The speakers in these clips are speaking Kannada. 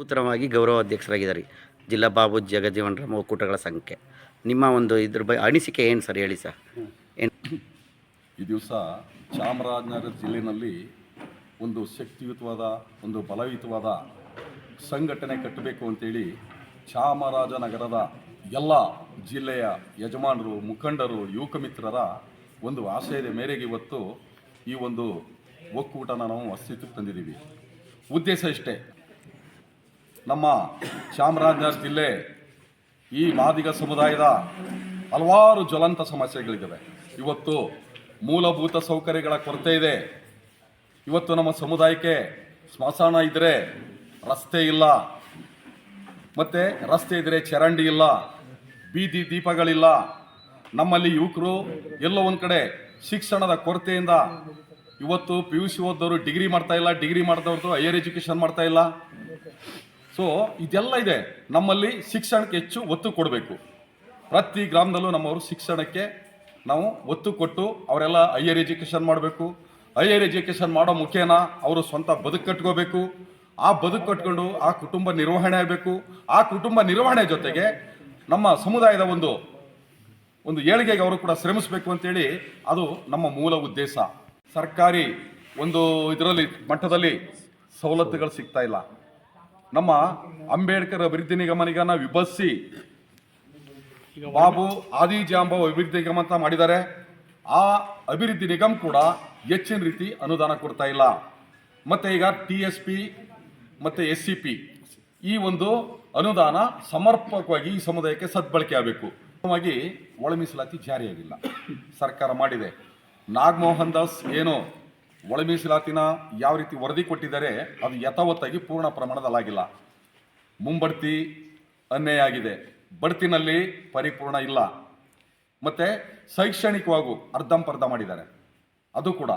ನೂತನವಾಗಿ ಗೌರವ ಅಧ್ಯಕ್ಷರಾಗಿದ್ದಾರೆ ಜಿಲ್ಲಾ ಬಾಬು ಜಗಜೀವನ್ ರಾಮ್ ಒಕ್ಕೂಟಗಳ ಸಂಖ್ಯೆ. ನಿಮ್ಮ ಒಂದು ಇದ್ರ ಬಗ್ಗೆ ಅನಿಸಿಕೆ ಏನು ಸರ್ ಹೇಳಿ ಸರ್? ಏನು? ಈ ದಿವಸ ಚಾಮರಾಜನಗರ ಜಿಲ್ಲೆಯಲ್ಲಿ ಒಂದು ಶಕ್ತಿಯುತವಾದ, ಒಂದು ಬಲಯುತವಾದ ಸಂಘಟನೆ ಕಟ್ಟಬೇಕು ಅಂತೇಳಿ ಚಾಮರಾಜನಗರದ ಎಲ್ಲ ಜಿಲ್ಲೆಯ ಯಜಮಾನರು, ಮುಖಂಡರು ಯುವಕ ಮಿತ್ರರ ಒಂದು ಆಶಯದ ಮೇರೆಗೆ ಇವತ್ತು ಈ ಒಂದು ಒಕ್ಕೂಟನ ನಾವು ಅಸ್ತಿತ್ವಕ್ಕೆ ತಂದಿದ್ದೀವಿ. ಉದ್ದೇಶ ಇಷ್ಟೇ. ನಮ್ಮ ಚಾಮರಾಜನಗರ ಜಿಲ್ಲೆ ಈ ಮಾದಿಗ ಸಮುದಾಯದ ಹಲವಾರು ಜ್ವಲಂತ ಸಮಸ್ಯೆಗಳಿದ್ದಾವೆ. ಇವತ್ತು ಮೂಲಭೂತ ಸೌಕರ್ಯಗಳ ಕೊರತೆ ಇದೆ. ಇವತ್ತು ನಮ್ಮ ಸಮುದಾಯಕ್ಕೆ ಸ್ಮಶಾನ ಇದ್ದರೆ ರಸ್ತೆ ಇಲ್ಲ. ಮತ್ತು ರಸ್ತೆ ಇದ್ದರೆ ಚರಂಡಿ ಇಲ್ಲ. ಬೀದಿ ದೀಪಗಳಿಲ್ಲ. ನಮ್ಮಲ್ಲಿ ಯುವಕರು ಎಲ್ಲೋ ಒಂದು ಕಡೆ ಶಿಕ್ಷಣದ ಕೊರತೆಯಿಂದ ಇವತ್ತು ಪಿ ಯು ಸಿ ಓದೋರು ಡಿಗ್ರಿ ಮಾಡ್ತಾ ಇಲ್ಲ, ಡಿಗ್ರಿ ಮಾಡಿದವ್ರದ್ದು ಹೈಯರ್ ಎಜುಕೇಷನ್ ಮಾಡ್ತಾ ಇಲ್ಲ. ಸೊ ಇದೆಲ್ಲ ಇದೆ. ನಮ್ಮಲ್ಲಿ ಶಿಕ್ಷಣಕ್ಕೆ ಹೆಚ್ಚು ಒತ್ತು ಕೊಡಬೇಕು. ಪ್ರತಿ ಗ್ರಾಮದಲ್ಲೂ ನಮ್ಮವರು ಶಿಕ್ಷಣಕ್ಕೆ ನಾವು ಒತ್ತು ಕೊಟ್ಟು ಅವರೆಲ್ಲ ಹೈಯರ್ ಎಜುಕೇಷನ್ ಮಾಡಬೇಕು. ಹೈಯರ್ ಎಜುಕೇಷನ್ ಮಾಡೋ ಮುಖೇನ ಅವರು ಸ್ವಂತ ಬದುಕು ಕಟ್ಕೋಬೇಕು. ಆ ಬದುಕು ಕಟ್ಕೊಂಡು ಆ ಕುಟುಂಬ ನಿರ್ವಹಣೆ ಆಗಬೇಕು. ಆ ಕುಟುಂಬ ನಿರ್ವಹಣೆ ಜೊತೆಗೆ ನಮ್ಮ ಸಮುದಾಯದ ಒಂದು ಒಂದು ಏಳಿಗೆಗೆ ಅವರು ಕೂಡ ಶ್ರಮಿಸಬೇಕು ಅಂತೇಳಿ ಅದು ನಮ್ಮ ಮೂಲ ಉದ್ದೇಶ. ಸರ್ಕಾರಿ ಒಂದು ಇದರಲ್ಲಿ, ಮಟ್ಟದಲ್ಲಿ ಸವಲತ್ತುಗಳು ಸಿಗ್ತಾ ಇಲ್ಲ. ನಮ್ಮ ಅಂಬೇಡ್ಕರ್ ಅಭಿವೃದ್ಧಿ ನಿಗಮ ನಿಗಮ ವಿಭಜಿಸಿ ಬಾಬು ಆದಿಜಾಂಬ ಅಭಿವೃದ್ಧಿ ನಿಗಮ ಅಂತ ಮಾಡಿದ್ದಾರೆ. ಆ ಅಭಿವೃದ್ಧಿ ನಿಗಮ ಕೂಡ ಹೆಚ್ಚಿನ ರೀತಿ ಅನುದಾನ ಕೊಡ್ತಾ ಇಲ್ಲ. ಮತ್ತೆ ಈಗ ಟಿ ಎಸ್ ಪಿ ಮತ್ತೆ ಎಸ್ ಸಿ ಪಿ ಈ ಒಂದು ಅನುದಾನ ಸಮರ್ಪಕವಾಗಿ ಈ ಸಮುದಾಯಕ್ಕೆ ಸದ್ಬಳಕೆ ಆಗಬೇಕು. ಒಳಮೀಸಲಾತಿ ಒಳ ಮೀಸಲಾತಿ ಜಾರಿಯಾಗಿಲ್ಲ. ಸರ್ಕಾರ ಮಾಡಿದೆ. ನಾಗಮೋಹನ್ ದಾಸ್ ಏನು ಒಳ ಮೀಸಲಾತಿನ ಯಾವ ರೀತಿ ವರದಿ ಕೊಟ್ಟಿದ್ದಾರೆ, ಅದು ಯಥಾವತ್ತಾಗಿ ಪೂರ್ಣ ಪ್ರಮಾಣದಲ್ಲಾಗಿಲ್ಲ. ಮುಂಬಡ್ತಿ ಅನ್ಯಾಯ ಆಗಿದೆ ಬಡ್ತಿನಲ್ಲಿ ಪರಿಪೂರ್ಣ ಇಲ್ಲ. ಮತ್ತು ಶೈಕ್ಷಣಿಕವಾಗೂ ಅರ್ಧಂಪರ್ಧ ಮಾಡಿದ್ದಾರೆ. ಅದು ಕೂಡ.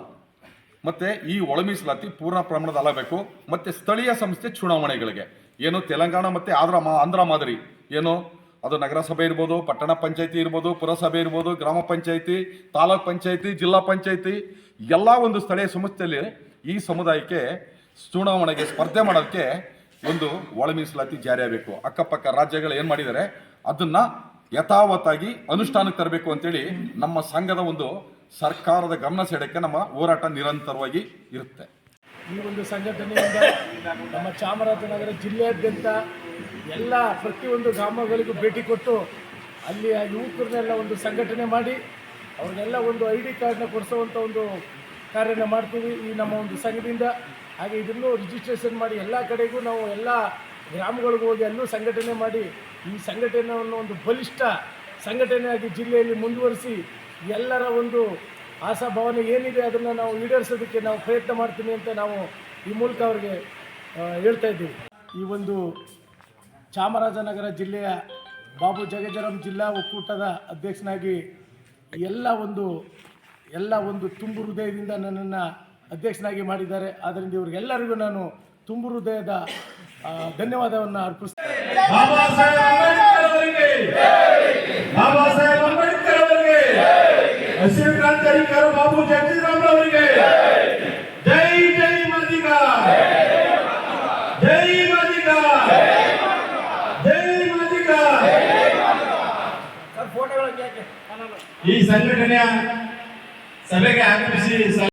ಮತ್ತು ಈ ಒಳ ಮೀಸಲಾತಿ ಪೂರ್ಣ ಪ್ರಮಾಣದಲ್ಲಬೇಕು ಮತ್ತು ಸ್ಥಳೀಯ ಸಂಸ್ಥೆ ಚುನಾವಣೆಗಳಿಗೆ. ಏನು ತೆಲಂಗಾಣ ಮತ್ತು ಆಂಧ್ರ ಮಾ ಆಂಧ್ರ ಮಾದರಿ. ಏನು ಅದು ನಗರಸಭೆ ಇರ್ಬೋದು, ಪಟ್ಟಣ ಪಂಚಾಯಿತಿ ಇರ್ಬೋದು, ಪುರಸಭೆ ಇರ್ಬೋದು, ಗ್ರಾಮ ಪಂಚಾಯಿತಿ, ತಾಲೂಕ್ ಪಂಚಾಯಿತಿ, ಜಿಲ್ಲಾ ಪಂಚಾಯಿತಿ, ಎಲ್ಲ ಒಂದು ಸ್ಥಳೀಯ ಸಂಸ್ಥೆಯಲ್ಲಿ ಈ ಸಮುದಾಯಕ್ಕೆ ಚುನಾವಣೆಗೆ ಸ್ಪರ್ಧೆ ಮಾಡೋಕ್ಕೆ ಒಂದು ಒಳ ಮೀಸಲಾತಿ ಜಾರಿಯಾಗಬೇಕು ಅಕ್ಕಪಕ್ಕ ರಾಜ್ಯಗಳು ಏನು ಮಾಡಿದ್ದಾರೆ, ಅದನ್ನ ಯಥಾವತ್ತಾಗಿ ಅನುಷ್ಠಾನಕ್ಕೆ ತರಬೇಕು ಅಂತೇಳಿ ನಮ್ಮ ಸಂಘದ ಒಂದು ಸರ್ಕಾರದ ಗಮನ ಸೆಡಕ್ಕೆ ನಮ್ಮ ಹೋರಾಟ ನಿರಂತರವಾಗಿ ಇರುತ್ತೆ. ಈ ಒಂದು ಸಂಘಟನೆಯಿಂದ ನಮ್ಮ ಚಾಮರಾಜನಗರ ಜಿಲ್ಲೆಯಾದ್ಯಂತ ಎಲ್ಲ ಪ್ರತಿಯೊಂದು ಗ್ರಾಮಗಳಿಗೂ ಭೇಟಿ ಕೊಟ್ಟು ಅಲ್ಲಿಯ ಯುವಕರನ್ನೆಲ್ಲ ಒಂದು ಸಂಘಟನೆ ಮಾಡಿ ಅವ್ರಿಗೆಲ್ಲ ಒಂದು ಐ ಡಿ ಕಾರ್ಡ್ನ ಕೊಡಿಸುವಂಥ ಒಂದು ಕಾರ್ಯನ ಮಾಡ್ತೀವಿ ಈ ನಮ್ಮ ಒಂದು ಸಂಘದಿಂದ. ಹಾಗೆ ಇದನ್ನು ರಿಜಿಸ್ಟ್ರೇಷನ್ ಮಾಡಿ ಎಲ್ಲ ಕಡೆಗೂ ನಾವು ಎಲ್ಲ ಗ್ರಾಮಗಳಿಗೂ ಹೋಗಿ ಅಲ್ಲೂ ಸಂಘಟನೆ ಮಾಡಿ ಈ ಸಂಘಟನೆಯನ್ನು ಒಂದು ಬಲಿಷ್ಠ ಸಂಘಟನೆಯಾಗಿ ಜಿಲ್ಲೆಯಲ್ಲಿ ಮುಂದುವರಿಸಿ ಎಲ್ಲರ ಒಂದು ಆಶಾಭಾವನೆ ಏನಿದೆ ಅದನ್ನು ನಾವು ಈಡೇರಿಸೋದಕ್ಕೆ ನಾವು ಪ್ರಯತ್ನ ಮಾಡ್ತೀನಿ ಅಂತ ನಾವು ಈ ಮೂಲಕ ಅವ್ರಿಗೆ ಹೇಳ್ತಾ ಇದ್ದೀವಿ. ಈ ಒಂದು ಚಾಮರಾಜನಗರ ಜಿಲ್ಲೆಯ ಬಾಬು ಜಗಜರಾಮ್ ಜಿಲ್ಲಾ ಒಕ್ಕೂಟದ ಅಧ್ಯಕ್ಷನಾಗಿ ಎಲ್ಲ ಒಂದು ಎಲ್ಲ ಒಂದು ತುಂಬು ಹೃದಯದಿಂದ ನನ್ನನ್ನು ಅಧ್ಯಕ್ಷನಾಗಿ ಮಾಡಿದ್ದಾರೆ. ಆದ್ದರಿಂದ ಇವ್ರಿಗೆಲ್ಲರಿಗೂ ನಾನು ತುಂಬು ಹೃದಯದ ಧನ್ಯವಾದವನ್ನು ಅರ್ಪಿಸ್ತೀನಿ ಬಾಬಾ ಸಾಹೇಬ್ ಅಂಬೇಡ್ಕರ್ ಅವರಿಗೆ ಬಾಬಾ ಸಾಹೇಬ್ ಅಂಬೇಡ್ಕರ್ ಅವರಿಗೆ ಹಸಿರು ಕ್ರಾಂತಿಕಾರಿ ಬಾಬು ಜಗಜೀವರಾಮ್ ಅವರಿಗೆ ಜೈ ಜೈ ಮಾದಿಗ ಜೈ ಮಾದಿಗ ಜೈ ಮಾದಿಗ ಈ ಸಂಘಟನೆಯ ಸಭೆಗೆ ಆಗಮಿಸಿ